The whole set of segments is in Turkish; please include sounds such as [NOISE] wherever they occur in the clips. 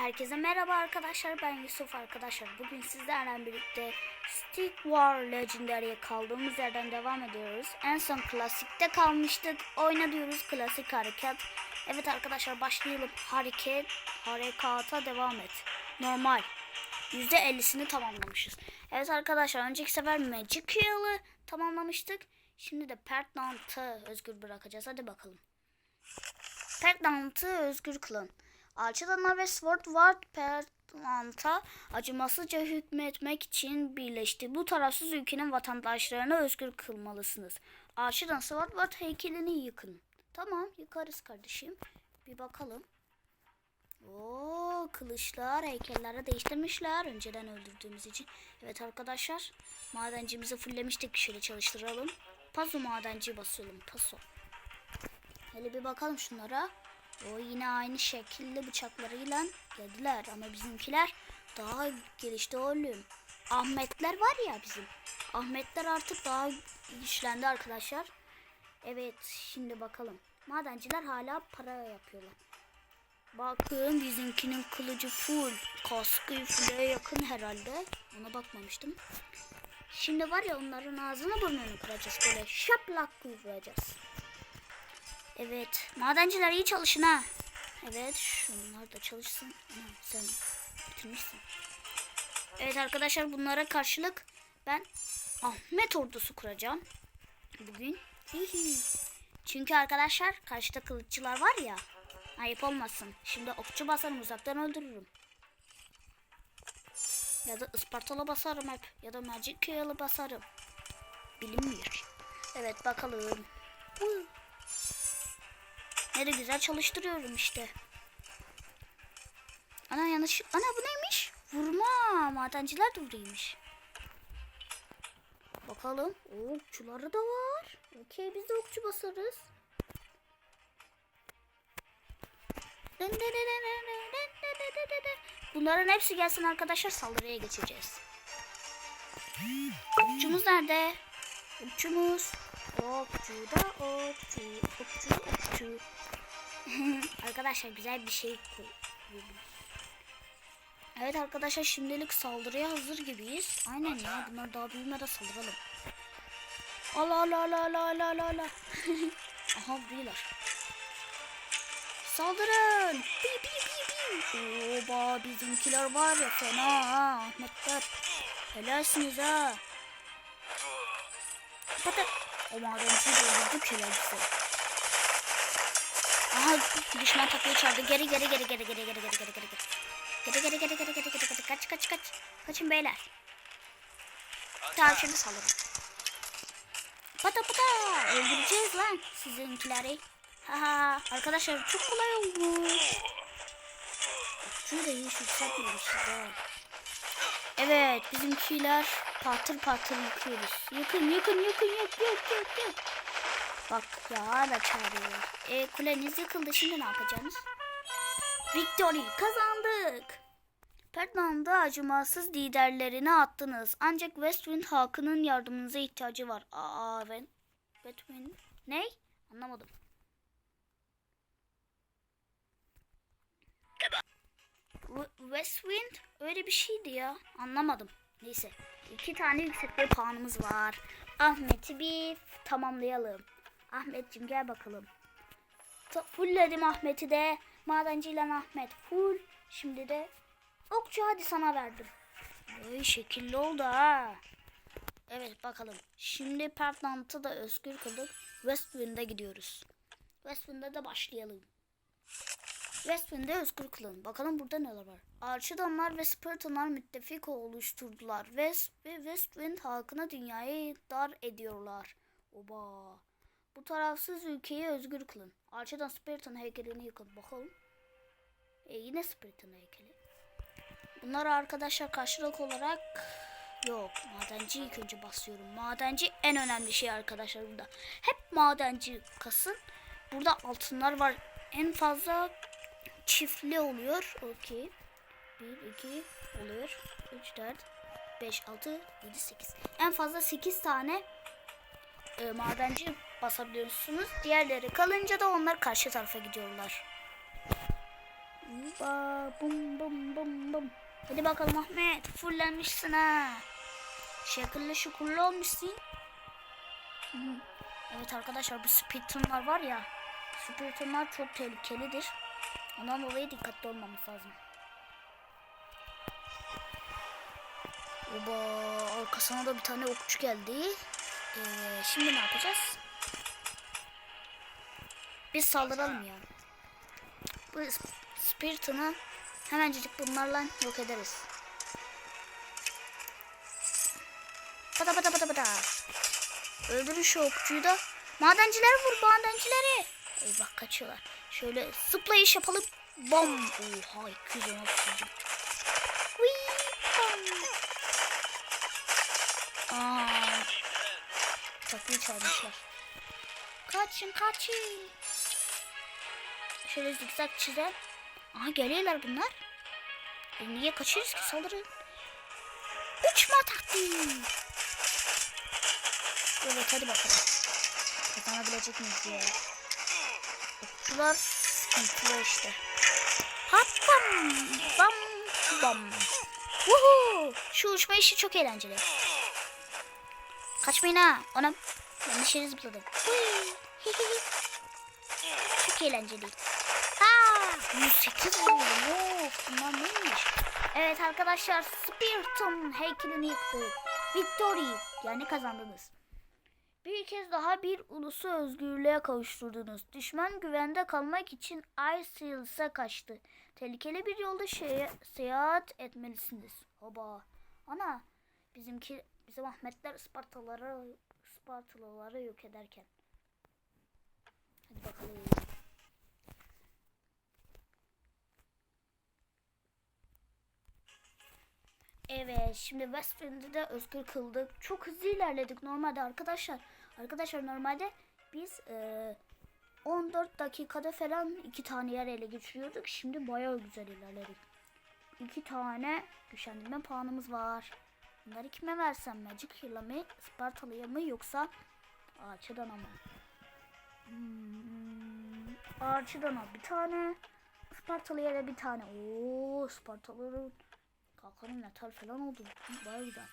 Herkese merhaba arkadaşlar ben Yusuf arkadaşlar. Bugün sizlerle birlikte Stick War Legendary'e kaldığımız yerden devam ediyoruz. En son klasikte kalmıştık. Oyna diyoruz klasik hareket. Evet arkadaşlar başlayalım. Hareket, harekata devam et. Normal. %50'sini tamamlamışız. Evet arkadaşlar önceki sefer Magic Heal'ı tamamlamıştık. Şimdi de Pertnant'ı özgür bırakacağız. Hadi bakalım. Pertnant'ı özgür kılın. Alçadanlar ve Sword Ward Pertnant'a acımasızca hükmetmek için birleşti. Bu tarafsız ülkenin vatandaşlarını özgür kılmalısınız. Alçadan Sword Ward heykelini yıkın. Tamam yıkarız kardeşim. Bir bakalım. Oo kılıçlar heykelleri değiştirmişler önceden öldürdüğümüz için. Evet arkadaşlar madencimizi fulllemiştik. Şöyle çalıştıralım. Paso madenci basıyorum. Paso. Hele bir bakalım şunlara. O yine aynı şekilde bıçaklarıyla geldiler ama bizimkiler daha gelişti oğlum. Ahmetler var ya bizim. Ahmetler artık daha güçlendi arkadaşlar. Evet şimdi bakalım. Madenciler hala para yapıyorlar. Bakın bizimkinin kılıcı full. Kaskı full'e yakın herhalde. Ona bakmamıştım. Şimdi var ya onların ağzını burnunu kıracağız böyle şaplak vuracağız. Evet. Madenciler iyi çalışın ha. Evet. Şunlar da çalışsın. Sen bitirmişsin. Evet arkadaşlar bunlara karşılık ben Ahmet ordusu kuracağım. Bugün. Çünkü arkadaşlar karşıda kılıççılar var ya. Ayıp olmasın. Şimdi okçu basarım uzaktan öldürürüm. Ya da Ispartalı basarım hep. Ya da Magic Kıya'lı basarım. Bilinmiyor. Evet bakalım. Woo. Ne de güzel çalıştırıyorum işte. Ana yanlış. Ana bu neymiş? Vurma. Madenciler de vuruyormuş. Bakalım. Oo, okçuları da var. Okey biz de okçu basarız. Bunların hepsi gelsin arkadaşlar saldırıya geçeceğiz. Okçumuz nerede? Okçumuz. Okçu da okçu. Okçu okçu. [LAUGHS] arkadaşlar güzel bir şey koydum. Evet arkadaşlar şimdilik saldırıya hazır gibiyiz. Aynen ya bunlar daha büyümeden saldıralım. Allah Allah Allah Allah Allah Allah Allah. [LAUGHS] Aha buradalar. Saldırın. Bi bi bi bi. Oba bizimkiler var ya fena ha. Ahmetler. Helalsiniz ha. Patır. O madenci de öldürdük helalsi. Aha düşman takıyı çağırdı. Geri geri geri geri geri geri geri geri geri geri. Geri geri geri geri geri geri geri. Kaç kaç kaç. Kaçın beyler. Tamam şimdi salırım. Pata pata. Öldüreceğiz lan sizinkileri. Haha arkadaşlar çok kolay olmuş. Şunu da hiç yükseltmemiş size. Evet bizimkiler patır patır yıkıyoruz. Yıkın yıkın yıkın yık yık yık yık. Bak ya hala çağırıyor. E kuleniz yıkıldı şimdi ne yapacaksınız? Victory kazandık. Pertman'da acımasız liderlerini attınız. Ancak Westwind halkının yardımınıza ihtiyacı var. Aa ben Westwind ne? Anlamadım. Westwind öyle bir şeydi ya. Anlamadım. Neyse. İki tane yükseltme puanımız var. Ahmet'i bir tamamlayalım. Ahmetciğim gel bakalım. Ta- Fullledim Ahmet'i de. Madenci ile Ahmet full. Şimdi de okçu hadi sana verdim. Ay şekilli oldu ha. Evet bakalım. Şimdi Pertnant'ı da özgür kıldık. Westwind'e gidiyoruz. Westwind'e de başlayalım. Westwind'e özgür kılın. Bakalım burada neler var. Archidonlar ve Spartanlar müttefik oluşturdular. West ve Westwind halkına dünyayı dar ediyorlar. Oba. Bu tarafsız ülkeyi özgür kılın. Archidon Spartan heykelini yıkın. Bakalım. E yine Spartan heykeli. Bunlar arkadaşlar karşılık olarak yok. Madenci ilk önce basıyorum. Madenci en önemli şey arkadaşlar burada. Hep madenci kasın. Burada altınlar var. En fazla çiftli oluyor. Okey. 1, 2 oluyor. 3, 4, 5, 6, 7, 8. En fazla 8 tane e, madenci basabiliyorsunuz. Diğerleri kalınca da onlar karşı tarafa gidiyorlar. Ba, bum bum bum bum. Hadi bakalım Ahmet. Fullenmişsin ha. Şekilli şukurlu olmuşsun. Evet arkadaşlar bu Spartanlar var ya. Spartanlar çok tehlikelidir. Ondan dolayı dikkatli olmamız lazım. Oba arkasına da bir tane okçu geldi. Ee, şimdi ne yapacağız? Biz saldıralım ya. Bu sp- Spirit'ını hemencik bunlarla yok ederiz. Bada bada bada bada. Öldürün şu okçuyu da. Madenciler vur madencileri. Eyvah kaçıyorlar. Şöyle zıplayış yapalım. Bom. Oha 216 vurdum. Whee, bom. Aa, takıyı çalmışlar. Kaçın kaçın. Şöyle zikzak çizelim. Aha geliyorlar bunlar. E niye kaçıyoruz ki saldırın. Uçma taktiği. Evet hadi bakalım. Kazanabilecek miyiz diye. Okçular sıkıntılı işte. Hop bam bam bam. Woohoo! Şu uçma işi çok eğlenceli. Kaçmayın ha. Anam. Yanlış yere zıpladım. [LAUGHS] çok eğlenceli. Ha! 108 vurdum. Of bunlar neymiş? Evet arkadaşlar Spiriton heykelini yıktık. Victory yani kazandınız. Bir kez daha bir ulusu özgürlüğe kavuşturdunuz. Düşman güvende kalmak için Icehales'e kaçtı. Tehlikeli bir yolda şeye, seyahat etmelisiniz. Hoba. Ana bizimki bizim Ahmetler Ispartalıları Ispartalıları yok ederken. Hadi bakalım. Evet şimdi Westfield'i de özgür kıldık. Çok hızlı ilerledik normalde arkadaşlar. Arkadaşlar normalde biz e, 14 dakikada falan iki tane yer ele geçiriyorduk. Şimdi bayağı güzel ilerledik. İki tane güçlendirme puanımız var. Bunları kime versem Magic Heal'a mı, Spartalı'ya mı yoksa Archer'dan mı? Hmm, Archer'dan bir tane. Spartalı'ya da bir tane. Oo Spartalı'nın kalkanı metal falan oldu. Baya güzel.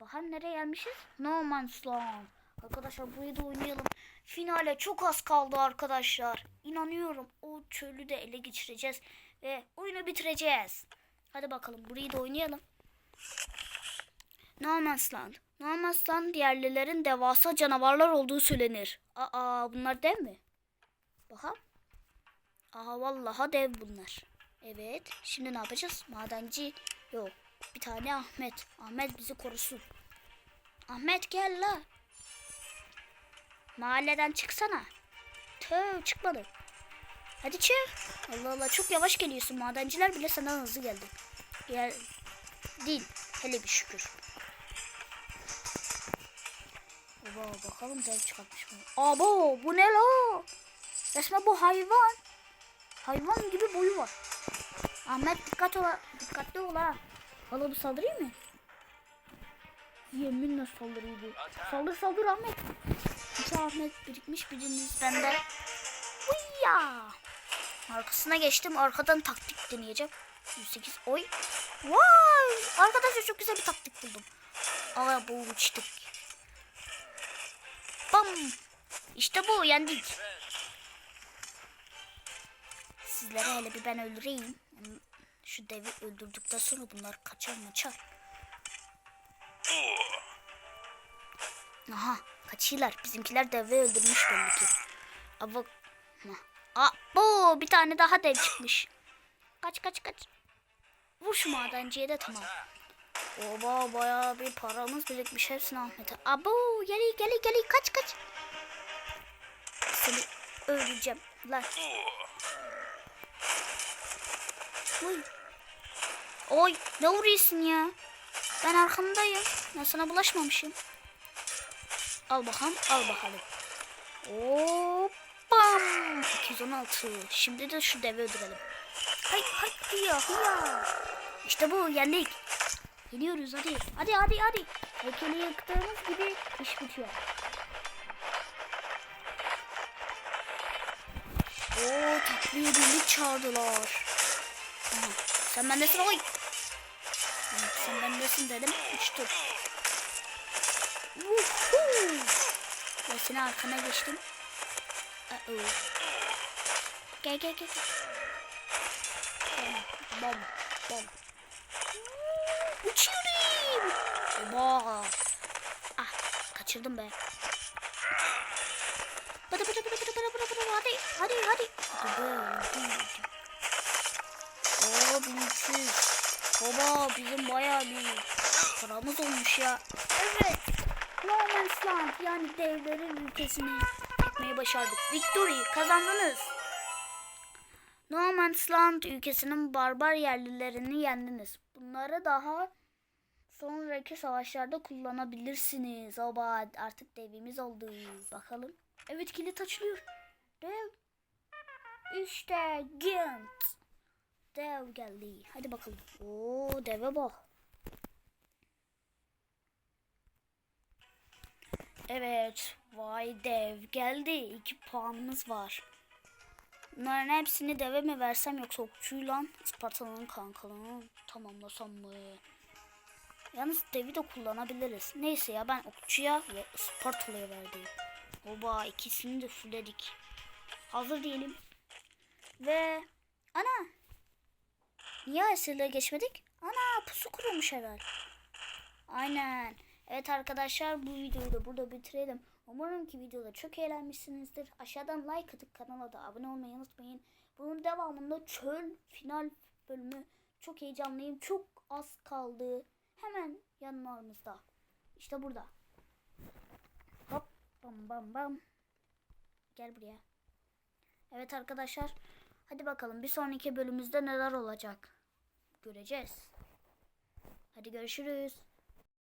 Bahar nereye gelmişiz? No Man's Land. Arkadaşlar burayı da oynayalım. Finale çok az kaldı arkadaşlar. İnanıyorum o çölü de ele geçireceğiz. Ve oyunu bitireceğiz. Hadi bakalım burayı da oynayalım. No Man's Land. No Man's Land yerlilerin devasa canavarlar olduğu söylenir. Aa bunlar dev mi? Bakalım. Aha vallahi dev bunlar. Evet. Şimdi ne yapacağız? Madenci yok. Bir tane Ahmet. Ahmet bizi korusun. Ahmet gel la. Mahalleden çıksana. Tüh çıkmadı. Hadi çık. Allah Allah çok yavaş geliyorsun. Madenciler bile sana hızlı geldi. Gel. Değil. Hele bir şükür. Baba bakalım dev çıkartmış mı? Abo bu ne la? Resmen bu hayvan. Hayvan gibi boyu var. Ahmet dikkat ola, dikkatli ol ha. Valla bu saldırıyor mu? Yeminle saldırıyor bu. Saldır saldır Ahmet. İki Ahmet birikmiş biriniz bende. Uyya. Arkasına geçtim. Arkadan taktik deneyeceğim. 108 oy. Vay. Arkadaşlar çok güzel bir taktik buldum. Aa bu uçtuk. Bam. İşte bu yendik. Sizlere hele bir ben öldüreyim. Şu devi öldürdükten sonra bunlar kaçar maçar. Aha kaçıyorlar. Bizimkiler devi öldürmüş belli ki. Ama Aa, bu bir tane daha dev çıkmış. Kaç kaç kaç. Vur şu madenciye de tamam. Oba bayağı bir paramız birikmiş hepsini Ahmet'e. Abo geli geli geli kaç kaç. Seni öldüreceğim lan. Oy. Oy ne vuruyorsun ya? Ben arkamdayım. Ben sana bulaşmamışım. Al bakalım al bakalım. Hop bam. 216. Şimdi de şu devi öldürelim. Hay hay hıya hıya. İşte bu yendik. Geliyoruz hadi. Hadi hadi hadi. Heykeli yıktığımız gibi iş bitiyor. Oo takviye birlik çağırdılar. Sen bendesin oy. Evet, Sen bendesin dedim. Uçtum. Seni arkana geçtim. Uh-oh. Gel gel gel. Bom bom. Uçuyorum. Oba. Ah kaçırdım be. Bıdı bıdı bıdı bıdı bıdı bıdı bıdı hadi hadi hadi. Hadi be. hadi. Oo 1300. Baba bizim bayağı bir paramız olmuş ya. Evet. No Man's Land yani devlerin ülkesini etmeyi başardık. Victory kazandınız. No Man's Land ülkesinin barbar yerlilerini yendiniz. Bunları daha sonraki savaşlarda kullanabilirsiniz. Oba artık devimiz oldu. Bakalım. Evet kilit açılıyor. Dev. İşte Gent. Dev geldi. Hadi bakalım. Oo deve bak. Evet. Vay dev geldi. İki puanımız var. Bunların hepsini deve mi versem yoksa okçuyla Sparta'nın kankalığını tamamlasam mı? Yalnız devi de kullanabiliriz. Neyse ya ben okçuya ve Spartalı'ya verdim. Oba ikisini de fullledik. Hazır diyelim. Ve ana Niye esirle geçmedik? Ana pusu kurulmuş herhalde. Aynen. Evet arkadaşlar bu videoyu da burada bitirelim. Umarım ki videoda çok eğlenmişsinizdir. Aşağıdan like atıp kanala da abone olmayı unutmayın. Bunun devamında çöl final bölümü çok heyecanlıyım. Çok az kaldı. Hemen yanlarımızda. İşte burada. Hop bam bam bam. Gel buraya. Evet arkadaşlar. Hadi bakalım bir sonraki bölümümüzde neler olacak. Göreceğiz. Hadi görüşürüz.